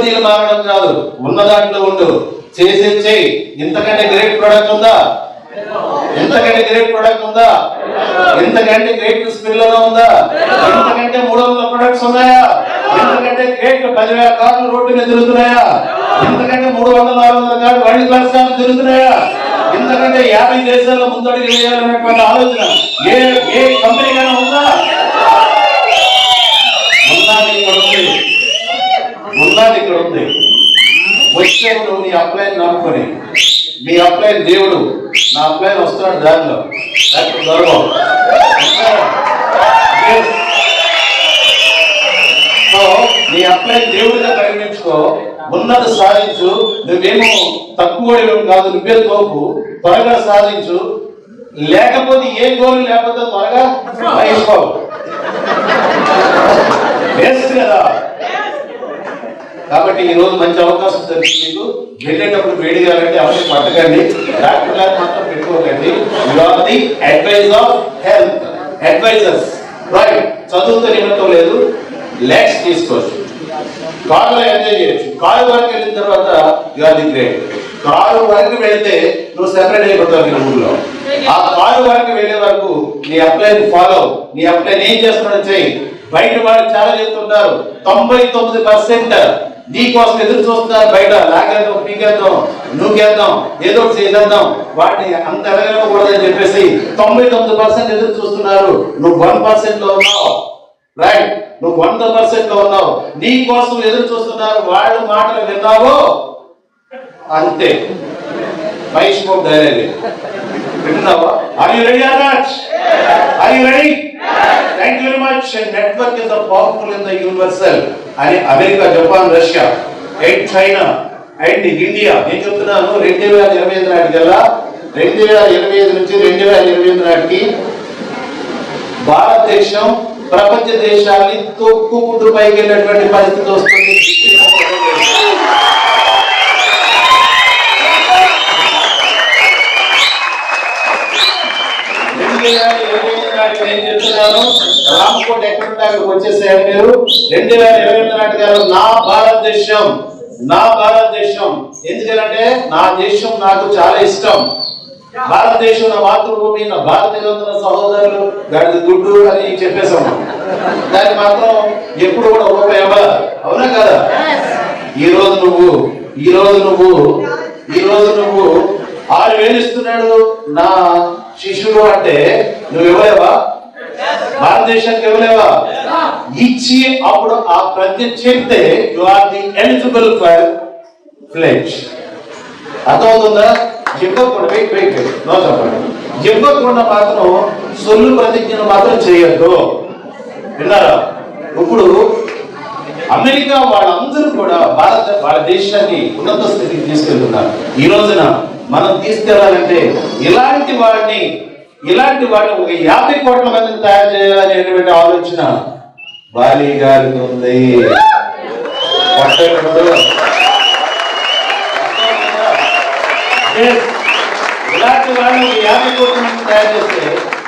కంపెనీలు మారడం కాదు. ఉన్న దాంట్లో ఉండు. చేసి చేయి ఇంతకంటే గ్రేట్ ప్రొడక్ట్ ఉందా? ఎంతకంటే గ్రేట్ ప్రొడక్ట్ ఉందా? ఎంతకంటే గ్రేట్ స్పిల్లర్ ఉందా? ఎంతకంటే మూడు వందల ప్రొడక్ట్స్ ఉన్నాయా? ఎంతకంటే గ్రేట్ పదివేల కార్లు రోడ్డు మీద తిరుగుతున్నాయా? ఎంతకంటే మూడు వందల నాలుగు వందల కార్లు వరల్డ్ క్లాస్ కార్లు తిరుగుతున్నాయా? ఎంతకంటే యాభై దేశాల్లో ముందడుగు వేయాలనేటువంటి ఆలోచన ఏ ఏ కంపెనీ కన్నా ఉన్నది ఇక్కడ ఉంది ఉన్నది ఇక్కడ ఉంది వచ్చే నువ్వు నీ అప్లైన్ నమ్ముకొని మీ అప్లైన్ దేవుడు నా అప్లైన్ వస్తున్నాడు దారిలో. డాక్టర్ గౌరవం. సో నీ అప్లైన్ దేవుడిగా పరిగణించుకో. ఉన్నత సాధించు. నువ్వేమో తక్కువ కాదు నువ్వే తోపు. త్వరగా సాధించు. లేకపోతే ఏ గోలు లేకపోతే త్వరగా అయిపోవు వేస్ట్ కదా? కాబట్టి ఈ రోజు మంచి అవకాశం దొరికింది మీకు. వెళ్ళేటప్పుడు వేడి కావాలంటే అవసరం పట్టకండి. డాక్టర్ గారు మాత్రం పెట్టుకోకండి. You are the advice of health advisers right చదువుతో నిమిత్తం లేదు. లెట్స్ తీసుకోవచ్చు కారులో ఎంజాయ్ చేయొచ్చు? కారు వరకు వెళ్ళిన తర్వాత యు ఆర్ ది గ్రేట్ కారు వరకు వెళితే నువ్వు సెపరేట్ అయిపోతావు నీ ఊళ్ళో ఆ కారు వరకు వెళ్ళే వరకు నీ అప్లైన్ ఫాలో నీ అప్లైన్ ఏం చేస్తున్నాడు చెయ్యి. బయట వాళ్ళు చాలా చెప్తుంటారు తొంభై తొమ్మిది పర్సెంట్ నీకోసం ఎదురు చూస్తున్నారు బయట. లాగేద్దాం పీకేద్దాం నూకేద్దాం ఏదో ఒకటి చేసేద్దాం వాటిని అంత ఎదగలకూడదని చెప్పేసి తొంభై తొమ్మిది పర్సెంట్ ఎదురు చూస్తున్నారు. నువ్వు వన్ పర్సెంట్లో ఉన్నావు. రైట్ నువ్వు వంద పర్సెంట్లో ఉన్నావు. నీ కోసం ఎదురు చూస్తున్నారు. వాళ్ళ మాటలు విన్నావో? అంతే. మహేష్ బాబు డైరీ వింటున్నావా are you ready or not are you ready thank you very much network is the powerful in the universal అని America Japan Russia and China and India నేను చెప్తున్నాను రెండు వేల ఇరవై ఐదు నాటికల్లా రెండు వేల ఇరవై ఐదు నుంచి రెండు వేల ఇరవై ఐదు నాటికి భారతదేశం ప్రపంచ దేశాన్ని తొక్కుకుంటూ పైకి వెళ్ళినటువంటి పరిస్థితి వస్తుంది. రెండు నేను చెప్తున్నాను? రామ్కోట్ ఎక్కడుంటే దాకా వచ్చేసారు మీరు? రెండు వేల ఇరవై ఎనిమిది నాటికి నా భారతదేశం నా భారతదేశం. ఎందుకంటే నా దేశం నాకు చాలా ఇష్టం. భారతదేశం నా మాతృభూమి నా భారతీయులందరూ సహోదరులు దాని గుడ్డు అని చెప్పేసాం దానికి మాత్రం ఎప్పుడు కూడా ఉపయోగ అవునా కదా? ఈ రోజు నువ్వు ఈ రోజు నువ్వు ఈ రోజు నువ్వు ఆరు వేలు ఇస్తున్నాడు నా శిష్యుడు అంటే నువ్వు ఇవ్వలేవా భారతదేశానికి ఇవ్వలేవా ఇచ్చి అప్పుడు ఆ ప్రజ్ఞ చెప్తే you are the eligible for pledge అర్థమవుతుందా? ఇవ్వకుండా వెయిట్ వెయిట్ నో చెప్పండి ఇవ్వకుండా మాత్రం సొల్లు ప్రతిజ్ఞను మాత్రం చేయొద్దు. విన్నారా? ఇప్పుడు అమెరికా వాళ్ళందరూ కూడా భారత వాళ్ళ దేశాన్ని ఉన్నత స్థితికి తీసుకెళ్తున్నారు. ఈ రోజున మనం తీసుకెళ్ళాలంటే ఇలాంటి వాడిని ఇలాంటి వాడిని ఒక యాభై కోట్ల మందిని తయారు చేయాలనేటువంటి ఆలోచన బాలి గారికి ఉంది. ఇలాంటి వాళ్ళు యాభై కోట్ల మంది తయారు చేస్తే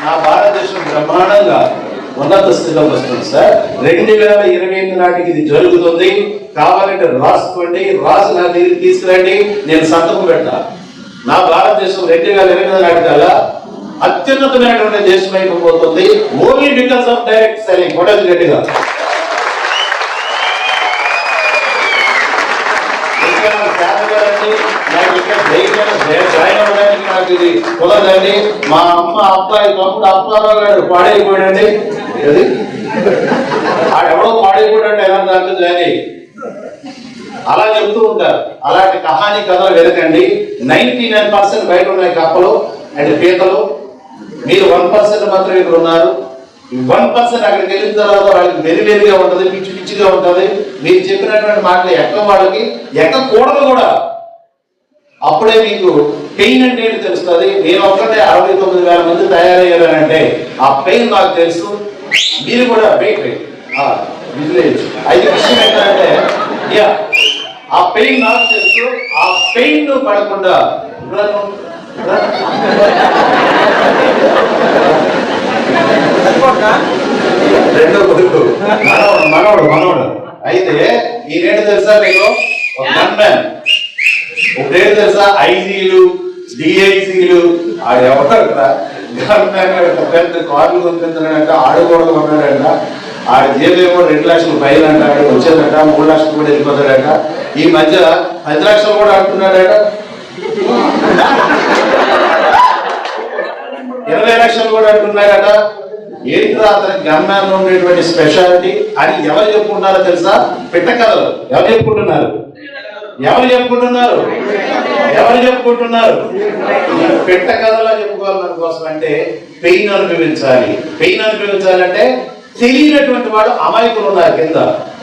నా భారతదేశం బ్రహ్మాండంగా ఉన్నత స్థితిలో వస్తుంది సార్. రెండు వేల ఇరవై ఎనిమిది నాటికి ఇది జరుగుతుంది. కావాలంటే రాసుకోండి రాసి నా దగ్గరికి తీసుకురండి నేను సంతకం పెడతా. నా భారతదేశం రెండు వేల ఇరవై నాటికల్లా అత్యున్నతమైనటువంటి దేశం అయిపోతుంది only because of direct selling కొట్టదు గట్టిగా ఇంకా నాకు జాయిన్ అవ్వడానికి ఇది కుదరదండి. మా అమ్మ అబ్బాయి తమ్ముడు అప్పారావు గారు పాడైపోయాడండి. ఏది? ఆడెవడో పాడైపోయాడు ఎలా దాంట్లో జాయిన్ అలా చెప్తూ ఉంటారు. అలాంటి కహాని కథలు వెతకండి. నైన్టీ నైన్ పర్సెంట్ బయట ఉన్నాయి కప్పలు అండ్ పీతలు. మీరు వన్ పర్సెంట్ మాత్రం ఇక్కడ ఉన్నారు. వన్ పర్సెంట్ అక్కడికి వెళ్ళిన తర్వాత వాళ్ళకి వెరివేరిగా ఉంటుంది పిచ్చి పిచ్చిగా ఉంటుంది. మీరు చెప్పినటువంటి మాటలు ఎక్క వాళ్ళకి ఎక్కకూడదు కూడా. అప్పుడే మీకు పెయిన్ అంటే ఏంటి తెలుస్తుంది? నేను ఒక్కటే అరవై తొమ్మిది వేల మంది తయారయ్యానంటే ఆ పెయిన్ నాకు తెలుసు. మీరు కూడా వెయిట్ విజిలేజ్. అయితే విషయం ఏంటంటే యా ఆ పెయిన్ నాకు తెలుసు. ఆ పెయిన్ పడకుండా రెండో కొడుకు. మనవడు మనవడు మనవడు. అయితే ఈ రేటు తెలుసా మీకు ఒక గన్ మ్యాన్ రేటు తెలుసా? ఐజీలు డిఐసీలు ఆడ ఎవరు గన్ మ్యాన్ పెద్ద కార్లు కొనుక్కుంటున్నాడంట ఆడకూడదు కొన్నాడంట. ఆడ జేబేమో రెండు లక్షలు పైన అంటాడు వచ్చేదట మూడు లక్షలు కూడా వెళ్ళిపోతాడట. ఈ మధ్య పది లక్షలు కూడా అంటున్నాడట. ఇరవై లక్షలు కూడా అంటున్నాడట. ఏంటిరా అతనికి గమ్యాల్లో ఉండేటువంటి స్పెషాలిటీ అని ఎవరు చెప్పుకుంటున్నారో తెలుసా? పిట్ట కథలు ఎవరు చెప్పుకుంటున్నారు? ఎవరు చెప్పుకుంటున్నారు? ఎవరు చెప్పుకుంటున్నారు? పిట్ట కథలా చెప్పుకోవాలి మన కోసం అంటే పెయిన్ అనుభవించాలి. పెయిన్ అనుభవించాలంటే తెలియనటువంటి వాడు అమాయకులు ఉన్నారు కింద.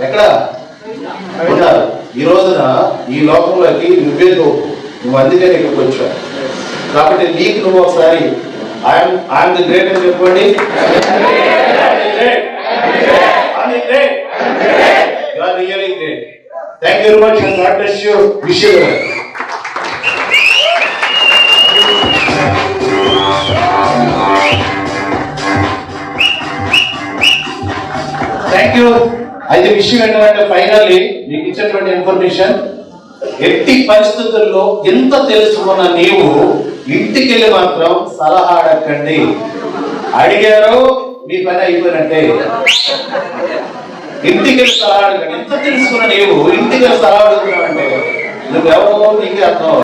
ఎక్కడ? ఉన్నారు. ఈ రోజున ఈ లోకంలోకి నువ్వే తోపు. నువ్వు అందుకే ఇక్కడికి వచ్చావు. కాబట్టి నీకు నువ్వు ఒకసారి ఐఎమ్ ఐఎమ్ ది గ్రేట్ అని చెప్పండి thank you very much and God bless you wish you thank you అయితే విషయం ఏంటంటే ఫైనల్లీ మీకు ఇచ్చినటువంటి ఇన్ఫర్మేషన్ ఎట్టి పరిస్థితుల్లో ఎంత తెలుసుకున్న నీవు ఇంటికి వెళ్ళి మాత్రం సలహా అడగండి. అడిగారు మీ పని అయిపోయినట్టే. ఇంటికి వెళ్ళి సలహా అడగండి. ఎంత తెలుసుకున్న నీవు ఇంటికి సలహా అడుగుతున్నావు అంటే నువ్వెవరో నీకే అర్థం